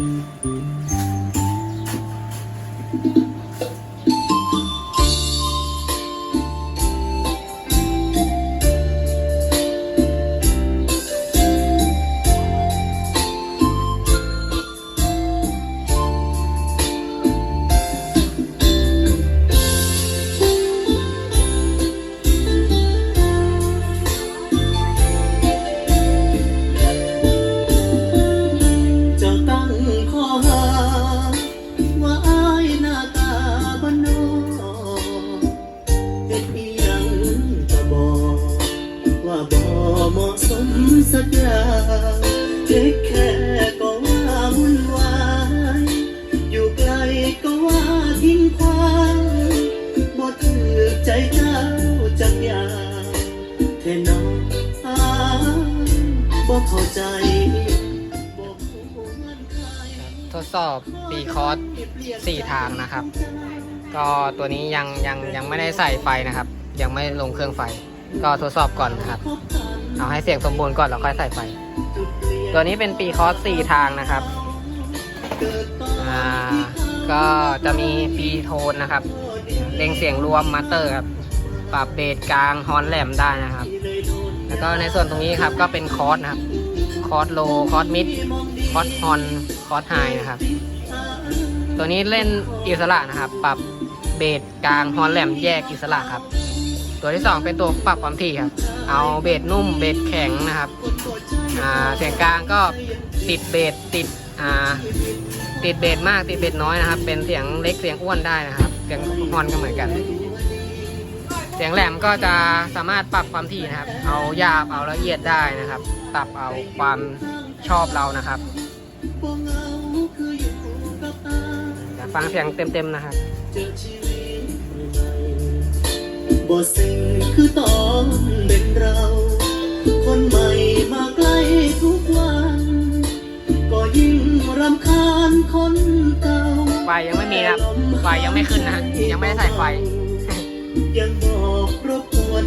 เจ้ บ่เหมาะสมสักอย่างเจ็บแค่ก็ว่าวุ่นวาย อยู่ไกลก็ว่าทิ้งความบ่ถือใจเจ้าจักอย่างเทน้องอายบ่เข้าใจบ่ควรใครทดสอบปีคอร์สสี่ทางนะครับ ก็ตัวนี้ยังยังยังไม่ได้ใส่ไฟนะครับ ยังไม่ลงเครื่องไฟ ก็ทดสอบก่อนนะครับ เอาให้เสียงสมบูรณ์ก่อนแล้วค่อยใส่ไฟตัวนี้เป็นปีคอร์สสี่ทางนะครับอ่าก็จะมีปีโทนนะครับเร่งเสียงรวมมาสเตอร์ครับปรับเบสกลางฮอนแหลมได้นะครับ แล้วก็ในส่วนตรงนี้ครับก็เป็นคอร์สนะครับ คอร์สโลคอร์สมิดคอร์สฮอนคอร์สไฮนะครับ ตัวนี้เล่นอิสระนะครับ ปรับเบสกลางฮอนแหลมแยกอิสระครับ ตัวที่สองเป็นตัวปรับความถี่ครับ เอาเบสนุ่มเบสแข็งนะครับเสียงกลางก็ติดเบสติดติดเบสมากติดเบสน้อยนะครับ เป็นเสียงเล็กเสียงอ้วนได้นะครับ เสียงฮอนก็เหมือนกัน เสียงแหลมก็จะสามารถปรับความถี่นะครับ เอาหยาบเอาละเอียดได้นะครับปรับเอาความชอบเรานะครับฟังเสียงเต็มๆนะครับ บ่สิ่งคือตอนเป็นเรา คนใหม่มาใกล้ทุกวัน ก็ยิ่งรำคาญคนเก่าไฟยังไม่มีนะครับไฟยังไม่ขึ้นนะฮะยังไม่ได้ใส่ไฟ ยังบอกรบกวน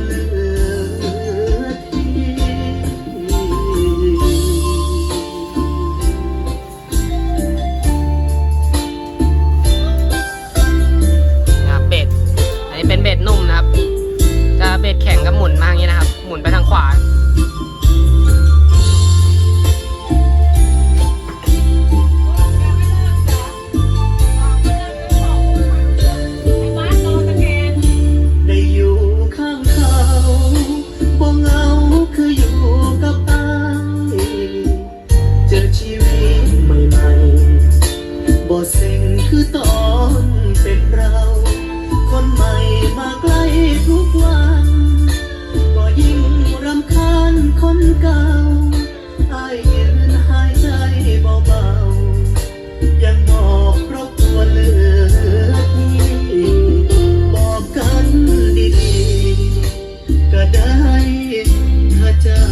ชีวิตใหม่ๆบ่เซ็งคือตอนเป็นเรา คนใหม่มาใกล้ทุกวันก็ยิ่งรำคาญคนเก่าอายยืนหายใจเบาๆ ยังบอกรบกวนเหลือที่บอกกันดีๆ ก็ได้ถ้าเจ้า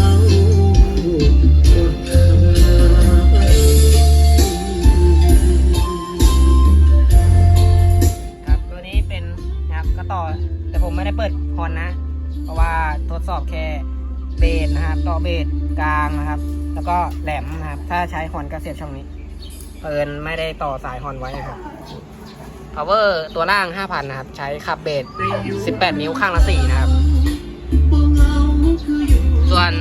นะครับต่อเบสกลางนะครับ แล้วก็แหลมนะครับ ถ้าใช้ฮอนก็เสียบช่องนี้เอินไม่ได้ต่อสายฮอนไว้นะครับ power ตัวล่าง 5,000 นะครับ ใช้ขับเบส18 นิ้วข้างละ 4 นะครับ ส่วน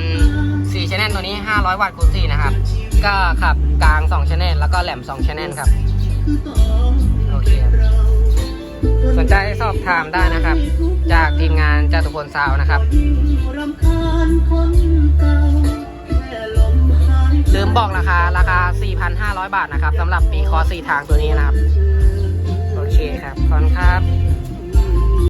4 channel ตัวนี้ 500 วัตต์คูณ4นะครับ ก็ขับกลาง2 channel แล้วก็แหลม2 channel ครับ โอเคครับ สนใจสอบถามได้นะครับ จากทีมงานจตุพลซาวนะครับรำคาญคนเก่าค่ลมหายใจลืมบอกราคาราคา 4,500 บาทนะครับสำหรับปีคอร์ส4ทางตัวนี้นะครับ โอเคครับขอบคุณครับ